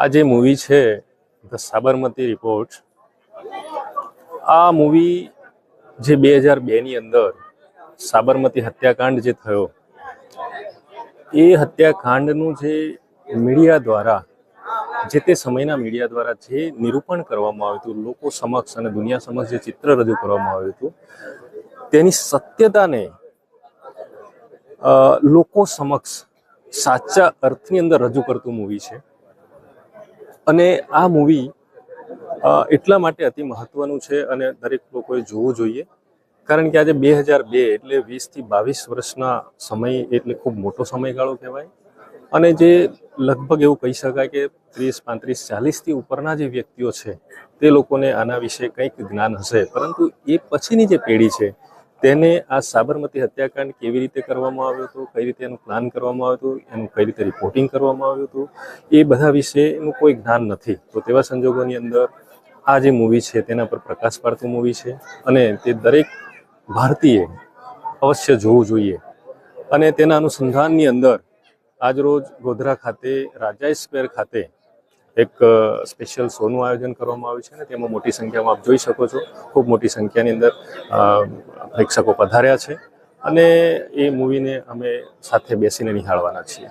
આ જે મૂવી છે ધ સાબરમતી રિપોર્ટ, આ મૂવી જે બે હજાર બેની અંદર સાબરમતી હત્યાકાંડ જે થયો, એ હત્યાકાંડનું જે મીડિયા દ્વારા, જે તે સમયના મીડિયા દ્વારા જે નિરૂપણ કરવામાં આવ્યું હતું, લોકો સમક્ષ અને દુનિયા સમક્ષ જે ચિત્ર રજૂ કરવામાં આવ્યું હતું, તેની સત્યતાને લોકો સમક્ષ સાચા અર્થની અંદર રજૂ કરતું મૂવી છે. અને આ મૂવી એટલા માટે અતિ મહત્વનું છે અને દરેક લોકોએ જોવું જોઈએ. કારણ કે આજે બે હજાર બે એટલે વીસથી બાવીસ વર્ષના સમય એટલે ખૂબ મોટો સમયગાળો કહેવાય. અને જે લગભગ એવું કહી શકાય કે ત્રીસ, પાંત્રીસ, ચાલીસથી ઉપરના જે વ્યક્તિઓ છે, તે લોકોને આના વિશે કંઈક જ્ઞાન હશે. પરંતુ એ પછીની જે પેઢી છે તેને આ સાબરમતી હત્યાકાંડ કેવી રીતે કરવામાં આવ્યો હતો, કઈ રીતે એનું પ્લાન કરવામાં આવ્યું હતું, એનું કઈ રીતે રિપોર્ટિંગ કરવામાં આવ્યું હતું, એ બધા વિશેનું કોઈ જ્ઞાન નથી. તો તેવા સંજોગોની અંદર આ જે મૂવી છે તેના પર પ્રકાશ પાડતું મૂવી છે અને તે દરેક ભારતીય અવશ્ય જોવું જોઈએ. અને તેના અનુસંધાનની અંદર આજરોજ ગોધરા ખાતે રાજા સ્ક્વેર ખાતે એક સ્પેશિયલ શોનું આયોજન કરવામાં આવ્યું છે અને તેમાં મોટી સંખ્યામાં આપ જોઈ શકો છો. ખૂબ મોટી સંખ્યાની અંદર પ્રેક્ષકો પધાર્યા છે અને એ મૂવીને અમે સાથે બેસીને નિહાળવાના છીએ.